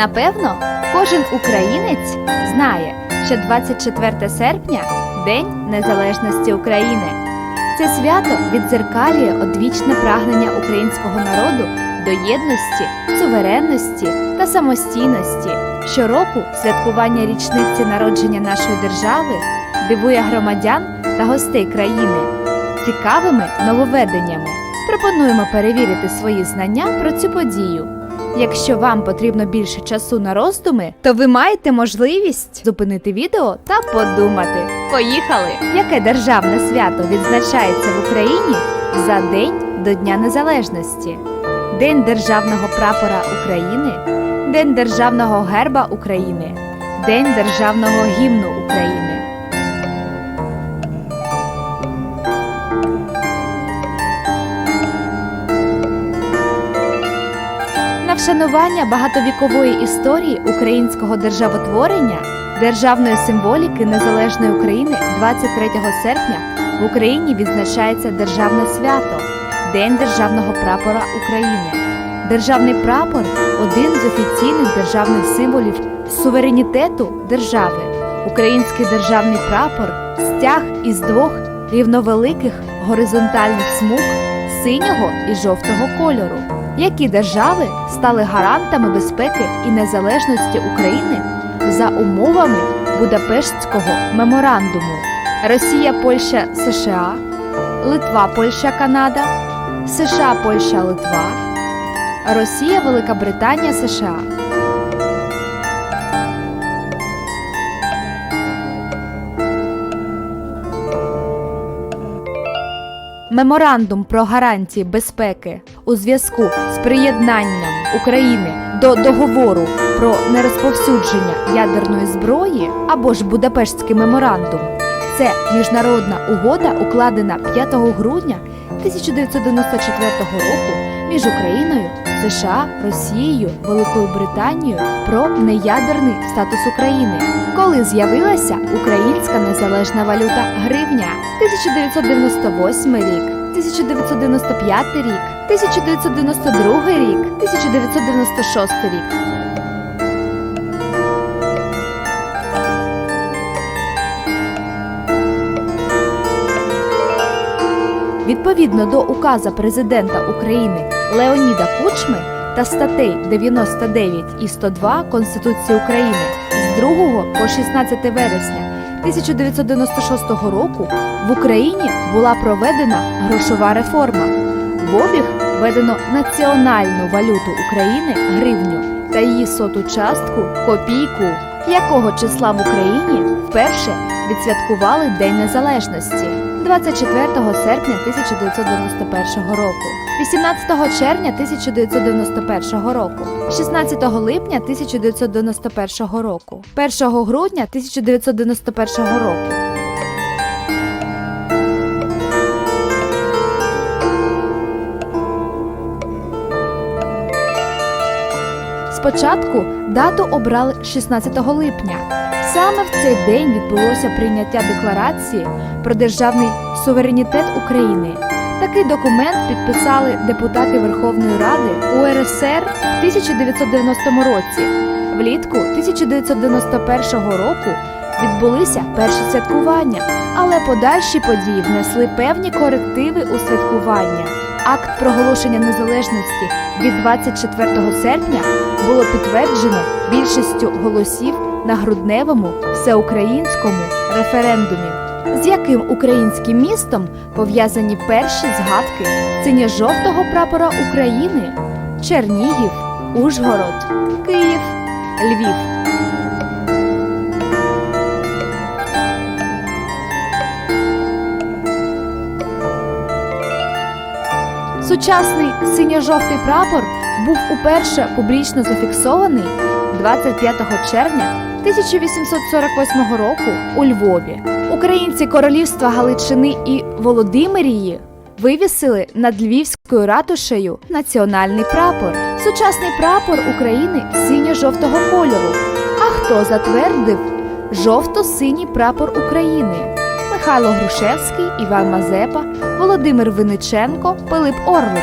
Напевно, кожен українець знає, що 24 серпня День Незалежності України. Це свято віддзеркалює одвічне прагнення українського народу до єдності, суверенності та самостійності. Щороку святкування річниці народження нашої держави дивує громадян та гостей країни цікавими нововведеннями. Пропонуємо перевірити свої знання про цю подію. Якщо вам потрібно більше часу на роздуми, то ви маєте можливість зупинити відео та подумати. Поїхали! Яке державне свято відзначається в Україні за день до Дня Незалежності? День державного прапора України, День державного герба України, День державного гімну України. На багатовікової історії українського державотворення, державної символіки незалежної України 23 серпня в Україні відзначається державне свято День державного прапора України. Державний прапор один з офіційних державних символів суверенітету держави. Український державний прапор стяг із двох рівновеликих горизонтальних смуг синього і жовтого кольору. Які держави стали гарантами безпеки і незалежності України за умовами Будапештського меморандуму? Росія, Польща, США, Литва, Польща, Канада, США, Польща, Литва, Росія, Велика Британія, США. Меморандум про гарантії безпеки у зв'язку з приєднанням України до договору про нерозповсюдження ядерної зброї або ж Будапештський меморандум. Це міжнародна угода, укладена 5 грудня 1994 року між Україною, США, Росією, Великою Британією про неядерний статус України, коли з'явилася українська незалежна валюта гривня 1998 рік. 1995 рік, 1992 рік, 1996 рік. Відповідно до указа президента України Леоніда Кучми та статей 99 і 102 Конституції України з 2 по 16 вересня 1996 року в Україні була проведена грошова реформа. В обіг введено національну валюту України гривню та її соту частку копійку, якого числа в Україні вперше відсвяткували День Незалежності 24 серпня 1991 року, 18 червня 1991 року, 16 липня 1991 року, 1 грудня 1991 року. Спочатку дату обрали 16 липня. Саме в цей день відбулося прийняття декларації про державний суверенітет України. Такий документ підписали депутати Верховної Ради УРСР в 1990 році. Влітку 1991 року відбулися перші святкування, але подальші події внесли певні корективи у святкування. Акт проголошення незалежності від 24 серпня було підтверджено більшістю голосів на грудневому всеукраїнському референдумі, з яким українським містом пов'язані перші згадки синьо-жовтого прапора України, Чернігів, Ужгород, Київ, Львів. Сучасний синьо-жовтий прапор був уперше публічно зафіксований 25 червня 1848 року у Львові. Українці королівства Галичини і Володимирії вивісили над Львівською ратушею національний прапор. Сучасний прапор України синьо-жовтого кольору. А хто затвердив жовто-синій прапор України? Михайло Грушевський, Іван Мазепа, Володимир Виниченко, Пилип Орлик.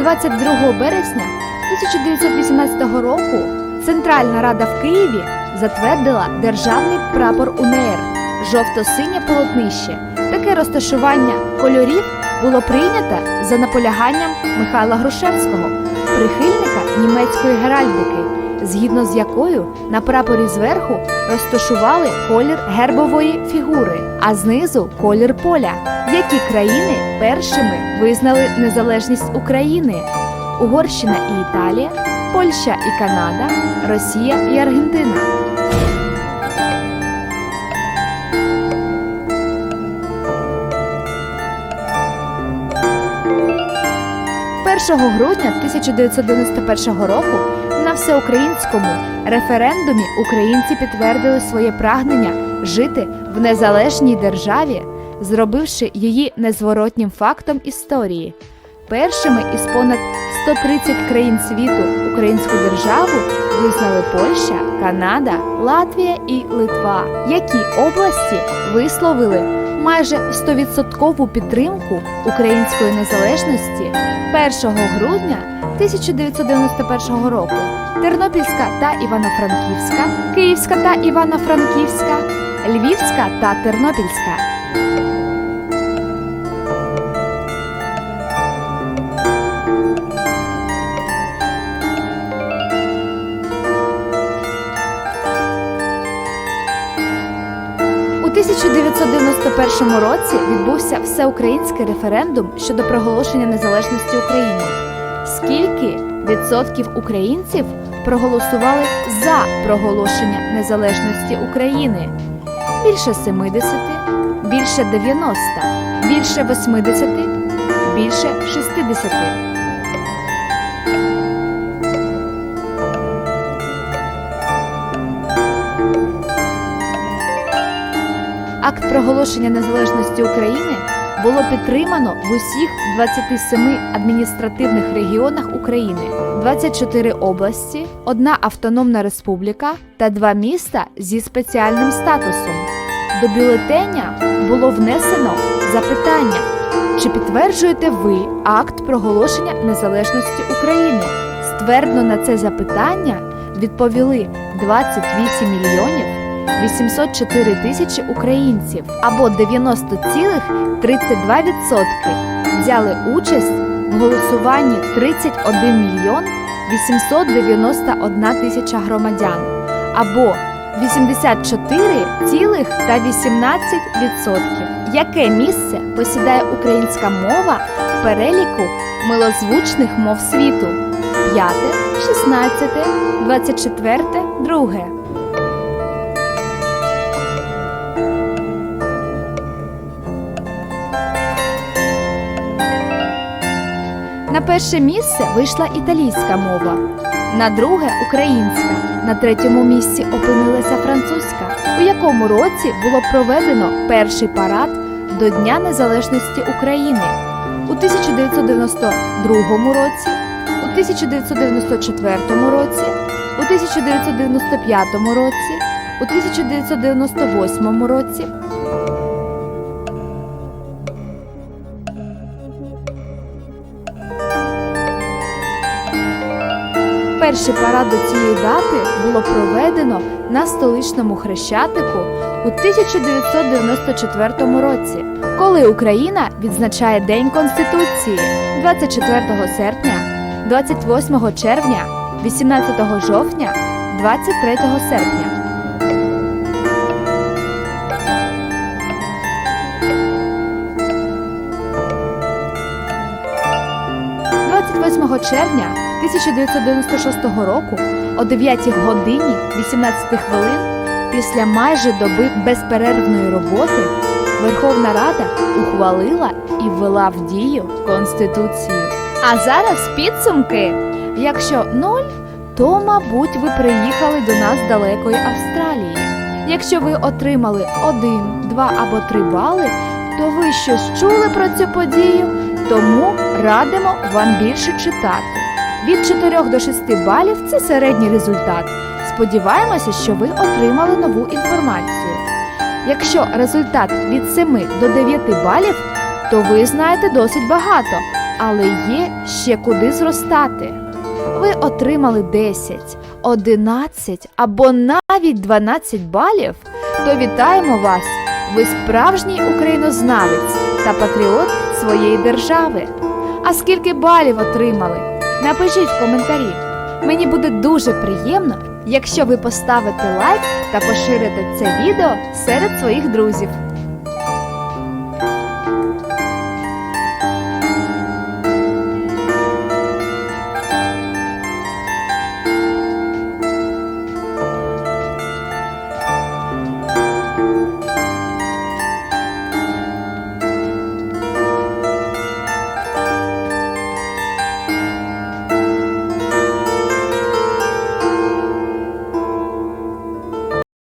Двадцять березня 1918 року Центральна Рада в Києві затвердила державний прапор УНР жовто-синє полотнище. Таке розташування кольорів було прийнято за наполяганням Михайла Грушевського, прихильника німецької геральдики, згідно з якою на прапорі зверху розташували колір гербової фігури, а знизу колір поля. Які країни першими визнали незалежність України? Угорщина і Італія, Польща і Канада, Росія і Аргентина. Першого грудня 1991 року на всеукраїнському референдумі українці підтвердили своє прагнення жити в незалежній державі, зробивши її незворотнім фактом історії. Першими із понад 130 країн світу українську державу визнали Польща, Канада, Латвія і Литва, які області висловили майже 100% підтримку української незалежності 1 грудня 1991 року. Тернопільська та Івано-Франківська, Київська та Івано-Франківська, Львівська та Тернопільська. 1991 році відбувся всеукраїнський референдум щодо проголошення незалежності України. Скільки відсотків українців проголосували за проголошення незалежності України? Більше 70, більше 90, більше 80, більше 60. Акт проголошення незалежності України було підтримано в усіх 27 адміністративних регіонах України, 24 області, одна автономна республіка та два міста зі спеціальним статусом. До бюлетеня було внесено запитання, чи підтверджуєте ви акт проголошення незалежності України? Ствердно на це запитання відповіли 28 мільйонів 804 тисячі українців або 90,32% взяли участь в голосуванні 31 мільйон 891 тисяча громадян або 84,18%. Яке місце посідає українська мова в переліку милозвучних мов світу? 5, 16, 24, 2. На перше місце вийшла італійська мова, на друге українська, на третьому місці опинилася французька, у якому році було проведено перший парад до Дня Незалежності України у 1992 році, у 1994 році, у 1995 році, у 1998 році. Перший парад до цієї дати було проведено на столичному хрещатику у 1994 році, коли Україна відзначає День Конституції 24 серпня, 28 червня, 18 жовтня, 23 серпня. – 28 червня 1996 року о 9 годині 18 хвилин після майже доби безперервної роботи Верховна Рада ухвалила і ввела в дію Конституцію. А зараз підсумки. Якщо нуль, то, мабуть, ви приїхали до нас далекої Австралії. Якщо ви отримали один, два або три бали, то ви щось чули про цю подію, тому радимо вам більше читати. Від 4 до 6 балів це середній результат. Сподіваємося, що ви отримали нову інформацію. Якщо результат від 7 до 9 балів, то ви знаєте досить багато. але є ще куди зростати. Ви отримали 10, 11 або навіть 12 балів, то вітаємо вас! Ви справжній українознавець та патріот своєї держави. А скільки балів отримали? Напишіть в коментарі. Мені буде дуже приємно, якщо ви поставите лайк та поширите це відео серед своїх друзів.